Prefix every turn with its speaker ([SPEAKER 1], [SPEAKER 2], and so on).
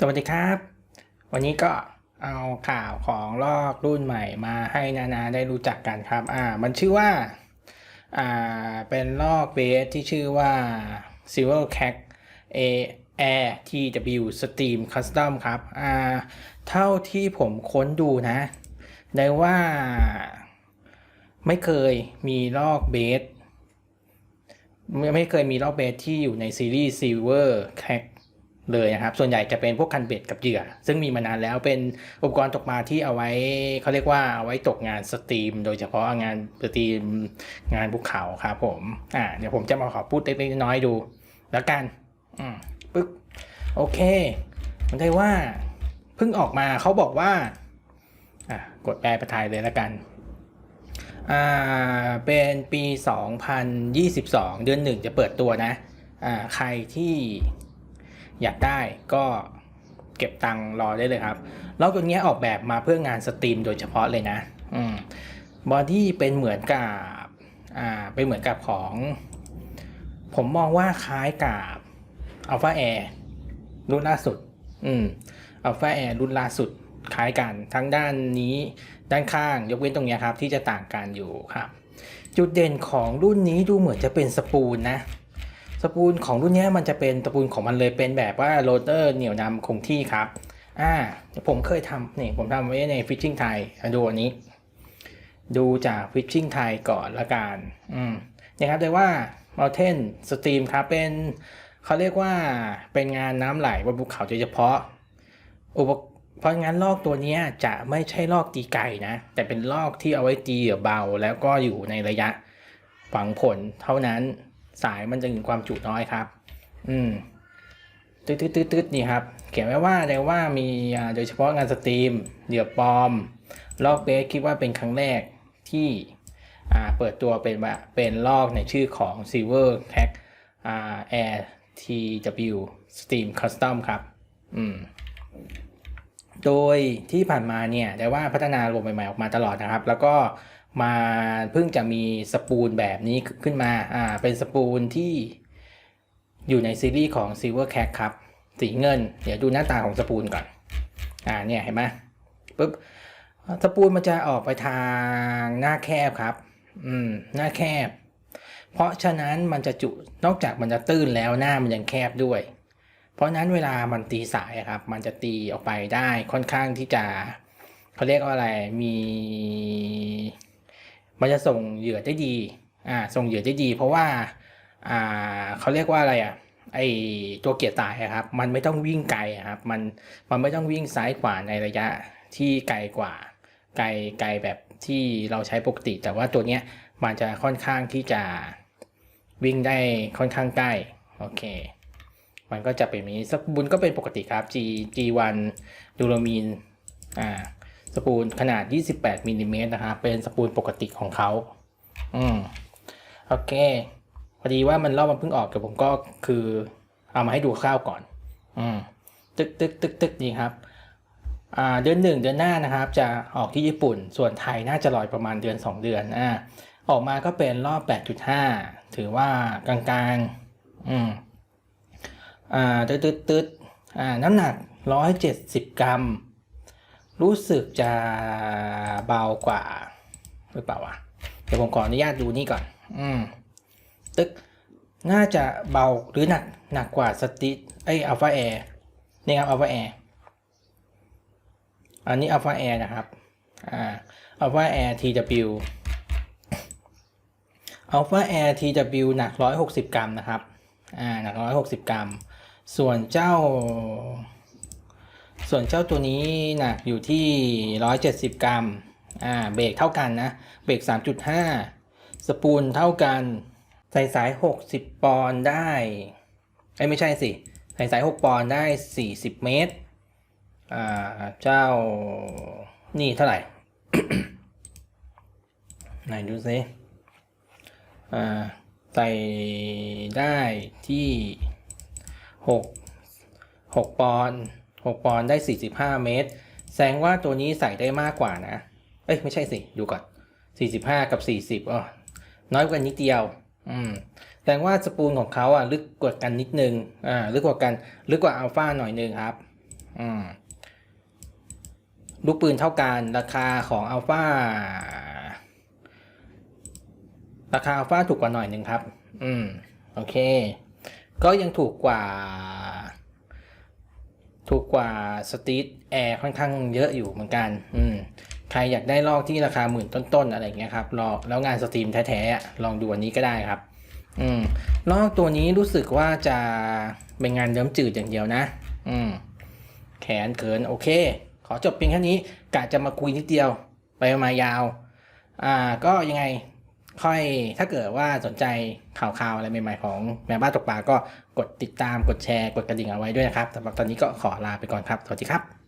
[SPEAKER 1] สวัสดีครับ วันนี้ก็เอาข่าวของลอกรุ่นใหม่มาให้นานาได้รู้จักกันครับ อ่า มันชื่อว่า อ่า เป็นลอกเบสที่ชื่อว่า Silver Cat A Air TW Stream Custom ครับ อ่า เท่าที่ผมค้นดูนะ ได้ว่าไม่เคยมีลอกเบสไม่ไม่เคยมีลอกเบสที่อยู่ในซีรีส์ Silver Cat เลยนะครับ ส่วนใหญ่จะเป็นพวกคันเบ็ดกับเหยื่อ ซึ่งมีมานานแล้วเป็นอุปกรณ์ตกปลาที่เอาไว้เขาเรียกว่าเอาไว้ตกงานสตรีม โดยเฉพาะงานสตรีมงานภูเขาครับผมอ่าเดี๋ยวผมจะมาขอพูดเล็กๆน้อยๆดู แล้วกันอืมปึ๊บโอเคมันได้ว่าเพิ่งออกมาเขาบอกว่าอะกดแปลประทายเลยแล้วกันอ่าเป็นปี 2022 เดือนหนึ่งจะเปิดตัวนะอ่าใครที่ อยากได้ก็เก็บตังค์รอได้เลยครับแล้วตัวนี้ออกแบบมาเพื่องานสตรีมโดยเฉพาะเลยนะอบอดี้เป็นเหมือนกับอ่าเป็นเหมือนกับของ ผมมองว่าคล้ายกับ Alpha Air รุ่นล่าสุด อืม Alpha Air รุ่นล่าสุดคล้ายกันทั้งด้านนี้ด้านข้างยกเว้นตรงนี้ครับ ที่จะต่างกันอยู่ครับ จุดเด่นของรุ่นนี้ดูเหมือนจะเป็นสปูลนะ สปูลของรุ่นนี้มันจะเป็นสปูลของมันเลยเป็นแบบว่าโรเตอร์เหนี่ยวนำคงที่ครับ อ่าผมเคยทำนี่ผมทำไว้ในฟิชชิ่งไทยดูอันนี้ ดูจากฟิชชิ่งไทยก่อนละกันอืมนี่ครับเลยว่า Mountain Stream ครับเป็นเขาเรียกว่าเป็นงานน้ำไหลบนภูเขาโดยเฉพาะอุปเพราะงั้นลอกตัวนี้จะไม่ใช่ลอกตีไก่นะ แต่เป็นลอกที่เอาไว้ตีเบาแล้วก็อยู่ในระยะฝังผลเท่านั้น สายมันจะมีความจุน้อยครับ อืมตืดตืดตืดนี่ครับ เขียนไว้ว่าเลยว่ามีโดยเฉพาะงานสตรีมเหยื่อปลอม ลอกเบสคิดว่าเป็นครั้งแรกที่อ่าเปิดตัวเป็นเป็นลอกในชื่อของ Silver Cat อ่า Air TW Steam Custom ครับ อืม โดยที่ผ่านมาเนี่ย ได้ว่าพัฒนาระบบใหม่ๆออกมาตลอดนะครับ แล้วก็ มาเพิ่งจะมีสปูลแบบนี้ขึ้นมาอ่าเป็นสปูลที่อยู่ในซีรีส์ของ Silver Cat ครับ สีเงิน เดี๋ยวดูหน้าตาของสปูลก่อน อ่าเนี่ยเห็นไหมปุ๊บสปูลมันจะออกไปทางหน้าแคบครับ อืม หน้าแคบ เพราะฉะนั้นมันจะจุ นอกจากมันจะตื้นแล้วหน้ามันยังแคบด้วย เพราะนั้นเวลามันตีสายครับ มันจะตีออกไปได้ค่อนข้างที่จะเขาเรียกว่าอะไร มี มันจะส่งเหยื่อได้ดีอ่าส่งเหยื่อได้ดี เพราะว่าอ่าเขาเรียกว่าอะไรอะไอตัวเกียร์ตายครับ มันไม่ต้องวิ่งไกลครับ มันมันไม่ต้องวิ่งซ้ายขวาในระยะที่ไกลกว่า ไกลไกลแบบที่เราใช้ปกติ แต่ว่าตัวเนี้ยมันจะค่อนข้างที่จะวิ่งได้ค่อนข้างใกล้โอเค มันก็จะเป็นแบบนี้สปูลก็เป็นปกติครับ G G1 ดูโรมีนอ่า สปูลขนาด 28มิลลิเมตรนะครับเป็นสปูลปกติของเขาอืมโอเค พอดีว่ามันรอบมันเพิ่งออกแต่ผมก็คือเอามาให้ดูคร่าวก่อน อืม ตึกตึกตึกตึกนี่ครับ อ่า เดือนหนึ่งเดือนหน้านะครับ จะออกที่ญี่ปุ่น ส่วนไทยน่าจะลอยประมาณเดือน 2 เดือน อ่า ออกมาก็เป็นรอบ 8.5 ถือว่ากลางๆ อืม อ่า ตึ๊ดตึ๊ดตึ๊ดอ่า น้ำหนัก 170 กรัม รู้สึกจะเบากว่าหรือเปล่าวะเดี๋ยวผมขออนุญาตดูนี่ก่อน อืม ตึกน่าจะเบาหรือหนักหนักกว่าสติไออัลฟาแอร์นี่ครับอัลฟาแอร์อันนี้อัลฟาแอร์นะครับอ่าอัลฟาแอร์ TW อัลฟาแอร์ TW หนัก160กรัมนะครับอ่าหนัก160กรัม ส่วนเจ้า ส่วนเจ้าตัวนี้หนักอยู่ที่ 170 กรัม อ่า เบรกเท่ากันนะ เบรก 3.5 สปูลเท่ากัน ใส่สาย 60 ปอนด์ได้ ไอ้ไม่ใช่สิ ใส่สาย 6 ปอนด์ได้ 40 เมตร อ่า เจ้านี่เท่าไหร่ ไหนดูซิอ่า ใส่ได้ที่หกหกปอนด์ หกปอนด์ได้สี่สิบห้าเมตร แสดงว่าตัวนี้ใส่ได้มากกว่านะ เอ้ย ไม่ใช่สิ ดูก่อนสี่สิบห้ากับสี่สิบอ๋อน้อยกว่านิดเดียว อืมแสดงว่าสปูลของเขาอะลึกกว่ากันนิดนึง อ่า ลึกกว่ากัน ลึกกว่าอัลฟาหน่อยนึงครับออืมลูกปืนเท่ากันราคาของอัลฟาราคาอัลฟาถูกกว่าหน่อยหนึ่งครับ อืม โอเค ก็ยังถูกกว่า ถูกกว่าสตรีทแอร์ค่อนข้างเยอะอยู่เหมือนกัน อืมใครอยากได้ลอกที่ราคาหมื่นต้นๆอะไรเงี้ยครับลอแล้วงานสตรีมแท้ๆลองดูอันนี้ก็ได้ครับ อืมลอกตัวนี้รู้สึกว่าจะเป็นงานเดิมจืดอย่างเดียวนะ อืมแขนเขินโอเค ขอจบเพียงแค่นี้กะจะมาคุยนิดเดียว ไปมายาว อ่า ก็ยังไง ค่อยถ้าเกิดว่าสนใจข่าวๆอะไรใหม่ๆของแม่บ้านตกปลาก็กดติดตามกดแชร์กดกระดิ่งเอาไว้ด้วยนะครับสำหรับตอนนี้ก็ขอลาไปก่อนครับ สวัสดีครับ